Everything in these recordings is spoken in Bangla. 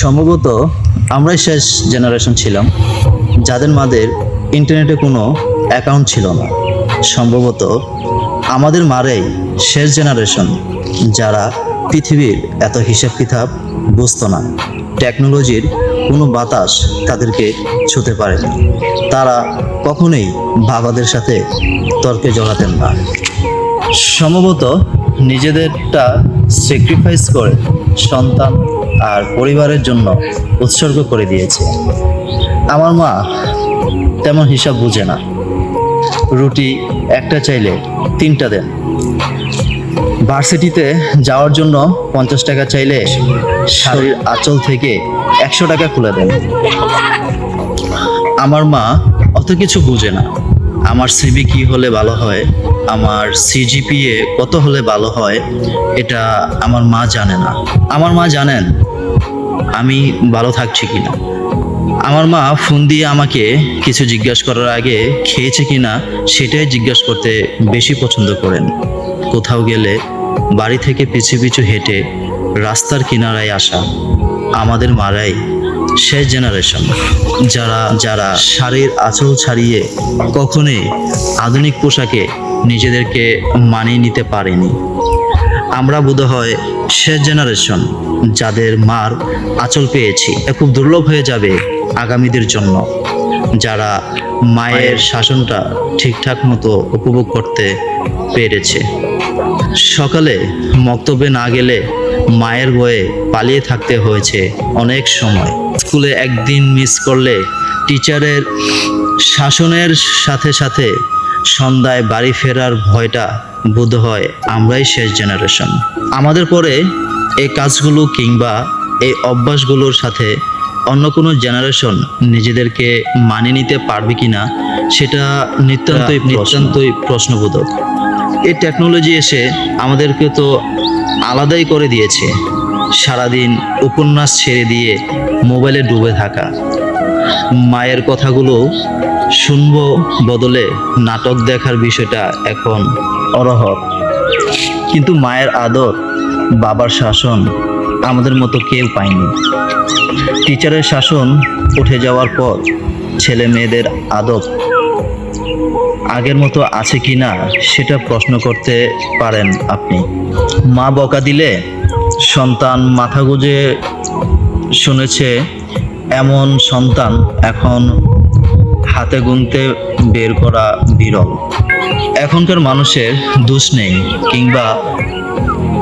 সম্ভবত আমরাই শেষ জেনারেশন ছিলাম, যাদের মাদের ইন্টারনেটে কোনো অ্যাকাউন্ট ছিল না। সম্ভবত আমাদের মারেই শেষ জেনারেশন যারা পৃথিবীর এত হিসাব কিতাব বুঝতো না। টেকনোলজির কোনো বাতাস তাদেরকে ছুতে পারেনি। তারা কখনোই বাবাদের সাথে তর্কে জড়াতেন না। সম্ভবত নিজেদেরটা স্যাক্রিফাইস করে সন্তান আর পরিবারের জন্য উৎসর্গ করে দিয়েছে। আমার মা তেমন হিসাব বুঝে না। রুটি একটা চাইলে তিনটা দেন। ভার্সিটিতে যাওয়ার জন্য পঞ্চাশ টাকা চাইলে শাড়ির আঁচল থেকে একশো টাকা খুলে দেন। আমার মা অত কিছু বুঝে না। আমার সিবি কি হলে ভালো হয়? আমার সিজিপিএ কত হলে ভালো হয়? এটা আমার মা জানে না। আমার মা জানেন আমি ভালো থাকছি কি না আমার মা ফোন দিয়ে আমাকে কিছু জিজ্ঞাসা করার আগে খেয়েছে কিনা সেটাই জিজ্ঞাসা করতে বেশি পছন্দ করেন। কোথাও গেলে বাড়ি থেকে পিছু পিছু হেঁটে রাস্তার কিনারায় আসা। আমাদের মারাই শেষ জেনারেশন যারা যারা শাড়ির আঁচল ছাড়িয়ে কখনোই আধুনিক পোশাকে নিজেদেরকে মানিয়ে নিতে পারেনি। আমরা বোধহয় শেষ জেনারেশন যাদের মার আঁচল পেয়েছি খুব দুর্লভ হয়ে যাবে আগামীদের জন্য। যারা মায়ের শাসনটা ঠিকঠাক মতো উপভোগ করতে পেরেছে। সকালে মক্তব্যে না গেলে মায়ের বয়ে পালিয়ে থাকতে হয়েছে অনেক সময়। স্কুলে একদিন মিস করলে টিচারের শাসনের সাথে সাথে সন্ধ্যায় বাড়ি ফেরার ভয়টা বোধ হয় আমরাই শেষ জেনারেশন আমাদের পরে এই কাজগুলো কিংবা এই অভ্যাসগুলোর সাথে অন্য কোনো জেনারেশন নিজেদেরকে মানিয়ে নিতে পারবে কিনা সেটা নিতান্তই নিতান্তই প্রশ্নবোধক। এই টেকনোলজি এসে আমাদেরকে তো আলাদাই করে দিয়েছে। সারাদিন উপন্যাস ছেড়ে দিয়ে মোবাইলে ডুবে থাকা। মায়ের কথাগুলো শুনব বদলে নাটক দেখার বিষয়টা এখন অরহর। কিন্তু মায়ের আদর, বাবার শাসন আমাদের মতো কেউ পায়নি। টিচারের শাসন উঠে যাওয়ার পর ছেলে মেয়েদের আদব আগের মতো আছে কি না সেটা প্রশ্ন করতে পারেন আপনি। মা বকা দিলে সন্তান মাথা গুঁজে শুনেছে, এমন সন্তান এখন হাতে গুনতে বের করা বিরল। এখনকার মানুষের দোষ নেই, কিংবা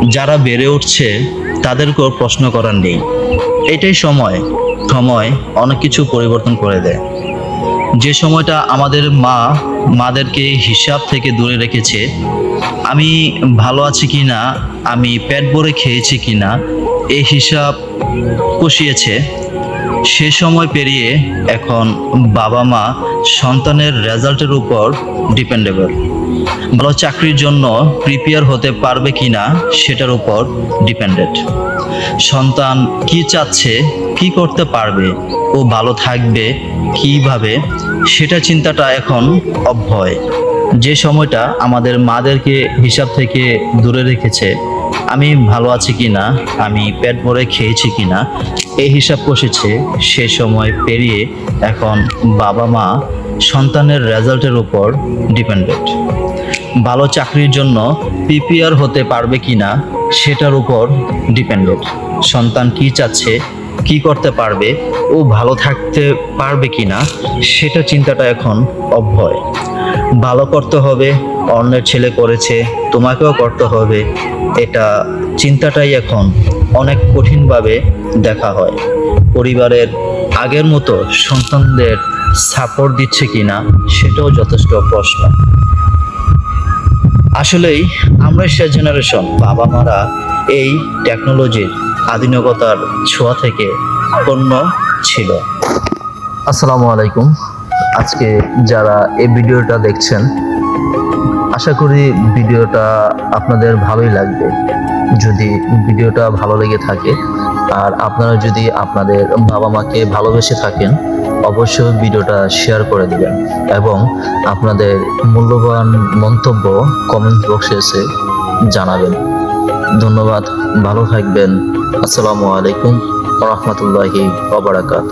যারা বেড়ে উঠছে তাদেরকেও প্রশ্ন করার নেই। এটাই সময় সময় অনেক কিছু পরিবর্তন করে দেয়। যে সময়টা আমাদের মা মাদেরকে হিসাব থেকে দূরে রেখেছে, আমি ভালো আছি কি না, আমি পেট ভরে খেয়েছি কি না এই হিসাব কষিয়েছে। সে সময় পেরিয়ে এখন বাবা মা সন্তানের রেজাল্টের উপর ডিপেন্ডেবল ভালো চাকরির জন্য প্রিপেয়ার হতে পারবে কি না সেটার উপর ডিপেন্ডেন্ট সন্তান কি চাচ্ছে, কি করতে পারবে ও ভালো থাকবে কীভাবে, সেটা চিন্তাটা এখন অভ্যয় যে সময়টা আমাদের মাদেরকে হিসাব থেকে দূরে রেখেছে, আমি ভালো আছি কি না আমি পেট ভরে খেয়েছি কি না এই হিসাব কষেছে, সে সময় পেরিয়ে এখন বাবা মা সন্তানের রেজাল্টের উপর ডিপেন্ডেন্ট ভালো চাকরির জন্য প্রিপেয়ার হতে পারবে কি না সেটার উপর ডিপেন্ডেন্ট সন্তান কি চাচ্ছে, কি করতে পারবে ও ভালো থাকতে পারবে কি না সেটা চিন্তাটা এখন অভ্যয় ভালো করতে হবে, অন্যের ছেলে করেছে, তোমাকেও করতে হবে, এটা চিন্তাটাই এখন অনেক কঠিনভাবে দেখা হয়। পরিবারের আগের মতো সন্তানদের সাপোর্ট দিচ্ছে কিনা সেটাও যথেষ্ট প্রশ্ন। আসলেই আমরা শেষ জেনারেশন বাবা মারা এই টেকনোলজির আধুনিকতার ছোঁয়া থেকে পণ্য ছিল। আসসালামু আলাইকুম। আজকে যারা এই ভিডিওটা দেখছেন, আশা করি ভিডিওটা আপনাদের ভালোই লাগবে। যদি ভিডিওটা ভালো লেগে থাকে, আর আপনারা যদি আপনাদের বাবা মাকে ভালোবেসে থাকেন অবশ্যই ভিডিওটা শেয়ার করে দিবেন এবং আপনাদের মূল্যবান মন্তব্য কমেন্ট বক্সে এসে জানাবেন। ধন্যবাদ, ভালো থাকবেন। আসসালামু আলাইকুম, রহমতুল্লাহি ওবরাকাত